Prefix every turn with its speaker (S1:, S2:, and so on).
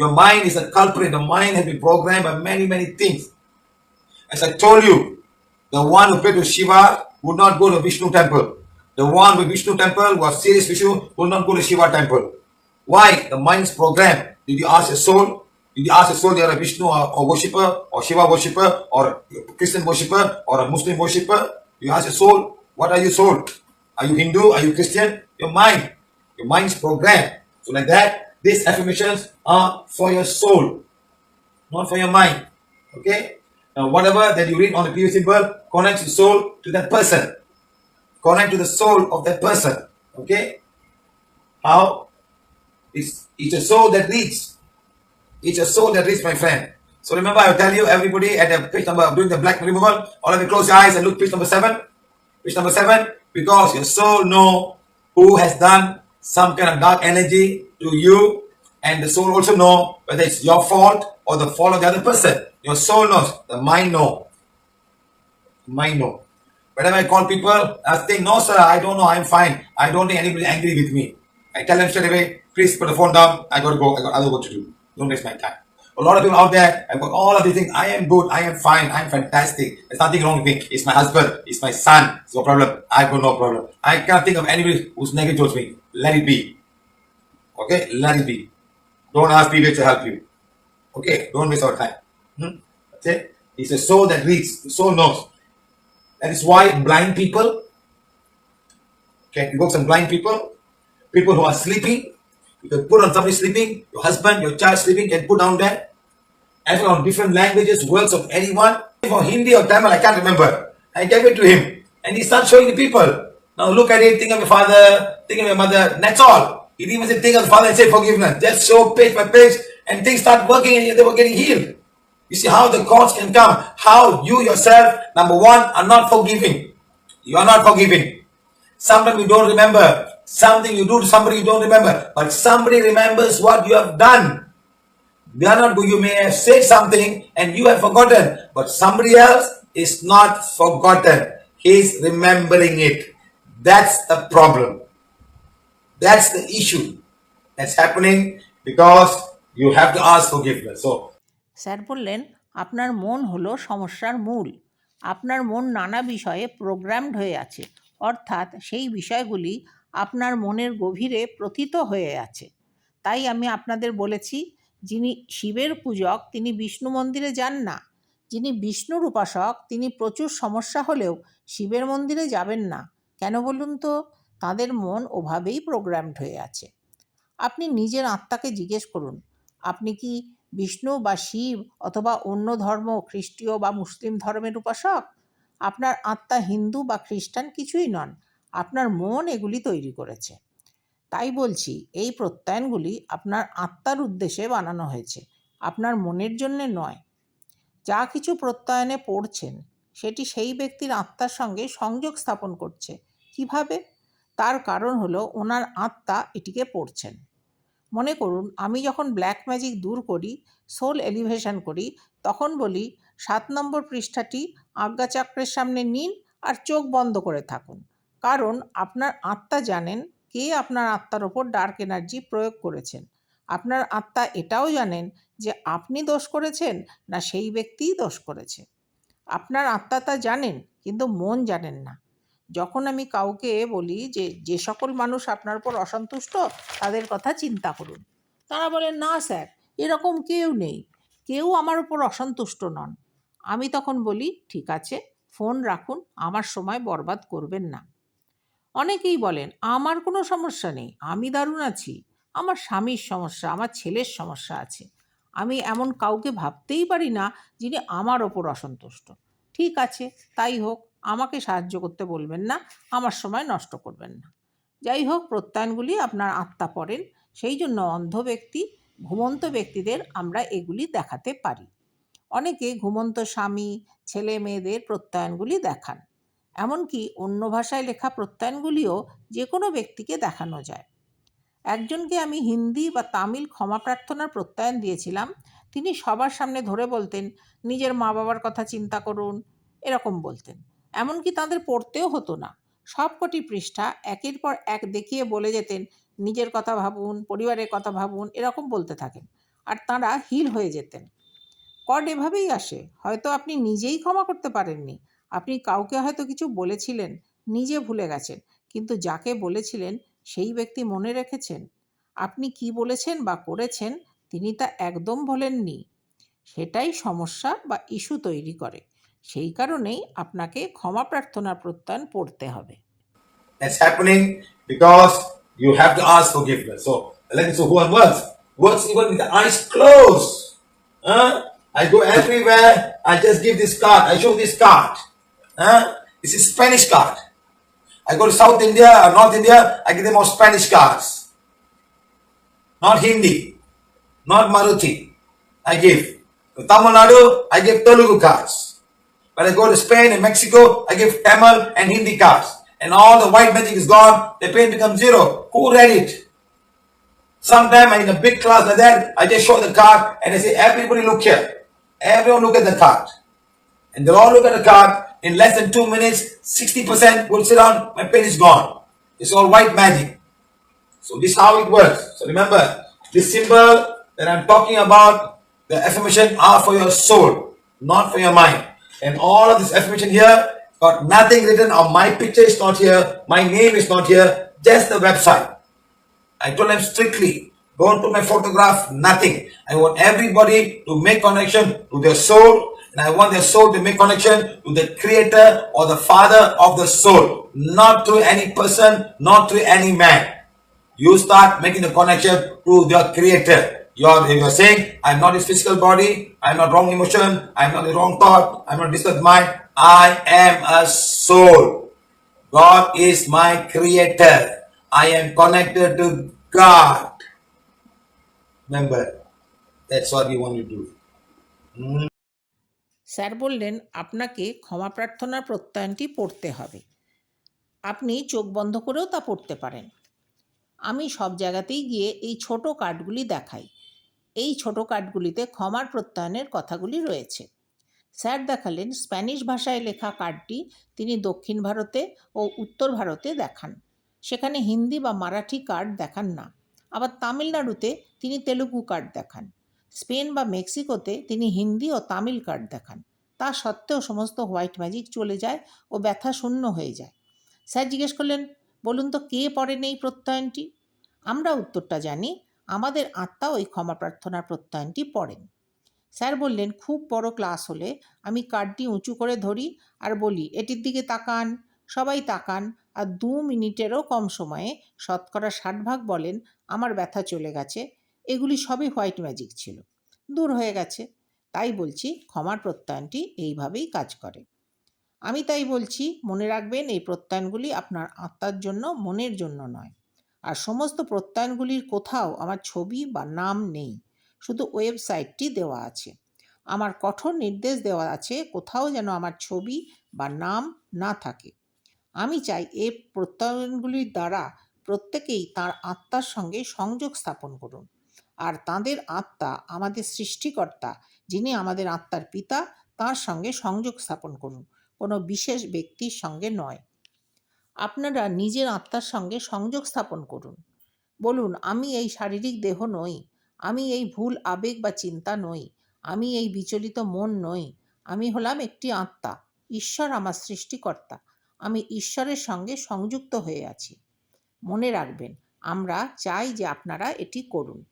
S1: Your mind is a culprit. The mind has been programmed by many, many things. As I told you, the one who prayed to Shiva would not go to Vishnu temple. The one with Vishnu temple who was serious Vishnu will not go to Shiva temple. Why? The mind's programmed. Did you ask your soul? Did you ask your soul they are a Vishnu or, or worshipper or Shiva worshipper or a Christian worshipper or a Muslim worshipper? You ask your soul, what are you soul? Are you Hindu? Are you Christian? Your mind. Your mind's programmed. So like that, these affirmations are for your soul, not for your mind. Okay? Now whatever that you read on the PV symbol connects your soul to that person. Connect to the soul of that person. Okay? How? It's, it's a soul that reads. It's a soul that reads, my friend. So remember, I will tell you, everybody at the page number, doing the black removal, all of you close your eyes and look page number seven. Page number seven, because your soul know who has done some kind of dark energy to you, and the soul also know whether it's your fault or the fault of the other person. Your soul knows, the mind know. Mind know. Whenever I call people, I think, no sir, I don't know, I'm fine. I don't think anybody angry with me. I tell them straight away, please put the phone down, I gotta go, I got other work to do. Don't waste my time. A lot of people out there, I've got all of these things. I am good, I am fine, I am fantastic. There's nothing wrong with me. It's my husband, it's my son, it's no problem. I've got no problem. I can't think of anybody who's negative towards me. Let it be. Okay? It be. Don't ask people to help you. Okay? Don't waste our time. Hmm? It. It's a soul that reads, the soul knows. That is why blind people, okay, you got some blind people, people who are sleeping, you can put on somebody sleeping, your husband, your child sleeping, can put down there. On different languages, words of anyone, for Hindi or Tamil, I can't remember. I gave it to him. And he starts showing the people. Now look at it, think of your father, think of your mother, that's all. He didn't even say think of the father and say forgiveness. Just show page by page and things start working and they were getting healed. You see how the gods can come, how you yourself, number one, are not forgiving. You are not forgiving. Sometimes you don't remember. Something you do to somebody you don't remember. But somebody remembers what you have done. They are not you may have said something and you have forgotten, but somebody else is not forgotten. He is remembering it. That's the problem. That's the issue that's happening because you have to ask forgiveness. So,
S2: sir বললেন, আপনার মন হলো সমস্যার মূল। আপনার মন নানা বিষয়ে প্রোগ্রামড হয়ে আছে। অর্থাৎ সেই বিষয়গুলি আপনার মনের গভীরে প্রথিত হয়ে আছে। তাই আমি আপনাদের বলেছি, যিনি শিবের পূজক, তিনি বিষ্ণু মন্দিরে যান না। যিনি বিষ্ণুর উপাসক তিনি প্রচুর সমস্যা হলেও শিবের মন্দিরে যাবেন না। কেন বলুন তো? তাদের মন ওভাবেই প্রোগ্রামড হয়ে আছে। আপনি নিজের আত্মাকে জিজ্ঞেস করুন, আপনি কি বিষ্ণু বা শিব অথবা অন্য ধর্ম, খ্রিস্টীয় বা মুসলিম ধর্মের উপাসক? আপনার আত্মা হিন্দু বা খ্রিস্টান কিছুই নন, আপনার মন এগুলি তৈরি করেছে। তাই বলছি, এই প্রত্যয়নগুলি আপনার আত্মার উদ্দেশ্যে বানানো হয়েছে, আপনার মনের জন্যে নয়। যা কিছু প্রত্যয়নে পড়ছেন, সেটি সেই ব্যক্তির আত্মার সঙ্গে সংযোগ স্থাপন করছে। কীভাবে? তার কারণ হলো ওনার আত্মা এটিকে পড়ছেন। মনে করুন, আমি যখন ব্ল্যাক ম্যাজিক দূর করি সোল এলিভেশন করি, তখন বলি, সাত নম্বর পৃষ্ঠাটি আজ্ঞাচক্রের সামনে নিন আর চোখ বন্ধ করে থাকুন। কারণ আপনার আত্মা জানেন কে আপনার আত্মার ওপর ডার্ক এনার্জি প্রয়োগ করেছেন। আপনার আত্মা এটাও জানেন যে আপনি দোষ করেছেন না সেই ব্যক্তিই দোষ করেছে। আপনার আত্মা তা জানেন, কিন্তু মন জানেন না। যখন আমি কাউকে বলি যে যে সকল মানুষ আপনার উপর অসন্তুষ্ট, তাদের কথা চিন্তা করুন। তারা বলেন না স্যার, এরকম কেউ নেই। কেউ আমার উপর অসন্তুষ্ট নন। আমি তখন বলি, ঠিক আছে, ফোন রাখুন, আমার সময় বরবাদ করবেন না। অনেকেই বলেন, আমার কোনো সমস্যা নেই, আমি দারুণ আছি। আমার স্বামীর সমস্যা, আমার ছেলের সমস্যা আছে। আমি এমন কাউকে ভাবতেই পারি না যিনি আমার ওপর অসন্তুষ্ট। ঠিক আছে, তাই হোক আমাকে সাহায্য করতে বলবেন না, আমার সময় নষ্ট করবেন না। যাই হোক, প্রত্যয়নগুলি আপনার আত্মা পড়েন, সেই জন্য অন্ধ ব্যক্তি, ঘুমন্ত ব্যক্তিদের আমরা এগুলি দেখাতে পারি। অনেকে ঘুমন্ত স্বামী, ছেলে মেয়েদের প্রত্যয়নগুলি দেখান। এমনকি অন্য ভাষায় লেখা প্রত্যয়নগুলিও যে কোনো ব্যক্তিকে দেখানো যায়। একজনকে আমি হিন্দি বা তামিল ক্ষমা প্রার্থনার প্রত্যয়ন দিয়েছিলাম, তিনি সবার সামনে ধরে বলতেন, নিজের মা বাবার কথা চিন্তা করুন। এরকম বলতেন। এমনকি তাদের পড়তেও হতো না। সবকটি পৃষ্ঠা একের পর এক দেখিয়ে বলে যেতেন, নিজের কথা ভাবুন, পরিবারের কথা ভাবুন, এরকম বলতে থাকেন। আর তাঁরা হিল হয়ে যেতেন। কড এভাবেই আসে, হয়তো আপনি নিজেই ক্ষমা করতে পারেননি। আপনি কাউকে হয়তো কিছু বলেছিলেন, নিজে ভুলে গেছেন, কিন্তু যাকে বলেছিলেন, সেই ব্যক্তি মনে রেখেছেন। আপনি কি বলেছেন বা করেছেন, তিনি তা একদম ভোলেননি। সেটাই সমস্যা বা ইস্যু তৈরি করে। সেই কারণেই আপনাকে ক্ষমা প্রার্থনা প্রত্যয়ন পড়তে হবে
S1: That's happening because you have to ask forgiveness. So, let me who one works. Works even with the eyes closed. Huh? I go everywhere. I just give this card. I show this card. Huh? This is Spanish card. I go to South India or North India. I give them all Spanish cards. Not Hindi. Not Maruthi. I give. To Tamil Nadu, I give Telugu cards. When I go to Spain and Mexico, I give Tamil and Hindi cards. And all the white magic is gone, the pain becomes zero. Who read it? Sometime in a big class like that, I just show the card and I say, everybody look here. Everyone look at the card. And they all look at the card. In less than two minutes, 60% will sit down, my pain is gone. It's all white magic. So this is how it works. So remember, this symbol that I'm talking about, the affirmation are for your soul, not for your mind. And all of this affirmation here got nothing written or my picture is not here, my name is not here, just the website. I told them strictly, don't put my photograph, nothing. I want everybody to make connection to their soul, and I want their soul to make connection to the creator or the father of the soul, not to any person, not to any man. You start making the connection to your creator. You're, you're saying, I'm not his physical body, I'm not wrong emotion, I'm not the wrong thought, I'm not disturbed mind, I am a soul. God is my creator. I am connected to God. Remember, that's what you want to do.
S2: Sir বললেন আপনাকে ক্ষমা প্রার্থনার প্রত্যয়নটি পড়তে হবে আপনি চোখ বন্ধ করেও তা পড়তে পারেন আমি সব জায়গাতেই গিয়ে এই ছোট কার্ডগুলি দেখাই এই ছোট কার্ডগুলিতে ক্ষমার প্রত্যয়নের কথাগুলি রয়েছে। স্যার দেখালেন, স্প্যানিশ ভাষায় লেখা কার্ডটি তিনি দক্ষিণ ভারতে ও উত্তর ভারতে দেখান। সেখানে হিন্দি বা মারাঠি কার্ড দেখান না। আবার তামিলনাড়ুতে তিনি তেলুগু কার্ড দেখান। স্পেন বা মেক্সিকোতে তিনি হিন্দি ও তামিল কার্ড দেখান। তা সত্ত্বেও সমস্ত হোয়াইট ম্যাজিক চলে যায় ও ব্যথা শূন্য হয়ে যায়। স্যার জিজ্ঞেস করলেন, বলুন তো কে পড়েন এই প্রত্যয়নটি? আমরা উত্তরটা জানি আমাদের আত্মা ওই ক্ষমা প্রার্থনার প্রত্যয়নটি পড়েন। স্যার বললেন, খুব বড় ক্লাস হলে আমি কার্ডটি উঁচু করে ধরি আর বলি, এটির দিকে তাকান, সবাই তাকান আর দু মিনিটেরও কম সময়ে শতকরা ষাট ভাগ বলেন, আমার ব্যথা চলে গেছে, এগুলি সবই হোয়াইট ম্যাজিক ছিল, দূর হয়ে গেছে। তাই বলছি, ক্ষমার প্রত্যয়নটি এইভাবেই কাজ করে। আমি তাই বলছি, মনে রাখবেন, এই প্রত্যয়নগুলি আপনার আত্মার জন্য, মনের জন্য নয়। আর সমস্ত প্রত্যয়নগুলির কোথাও আমার ছবি বা নাম নেই। শুধু ওয়েবসাইটটি দেওয়া আছে। আমার কঠোর নির্দেশ দেওয়া আছে কোথাও যেন আমার ছবি বা নাম না থাকে। আমি চাই এ প্রত্যয়নগুলির দ্বারা প্রত্যেকেই তার আত্মার সঙ্গে সংযোগ স্থাপন করুন। আর তাদের আত্মা আমাদের সৃষ্টিকর্তা, যিনি আমাদের আত্মার পিতা, তার সঙ্গে সংযোগ স্থাপন করুন। কোনো বিশেষ ব্যক্তির সঙ্গে নয়। আপনারা নিজের আত্মার সঙ্গে সংযোগ স্থাপন করুন। বলুন, আমি এই শারীরিক দেহ নই, আমি এই ভুল আবেগ বা চিন্তা নই, আমি এই বিচলিত মন নই, আমি হলাম একটি আত্মা, ঈশ্বর আমার সৃষ্টিকর্তা, আমি ঈশ্বরের সঙ্গে সংযুক্ত হয়ে আছি। মনে রাখবেন, আমরা চাই যে আপনারা এটি করুন।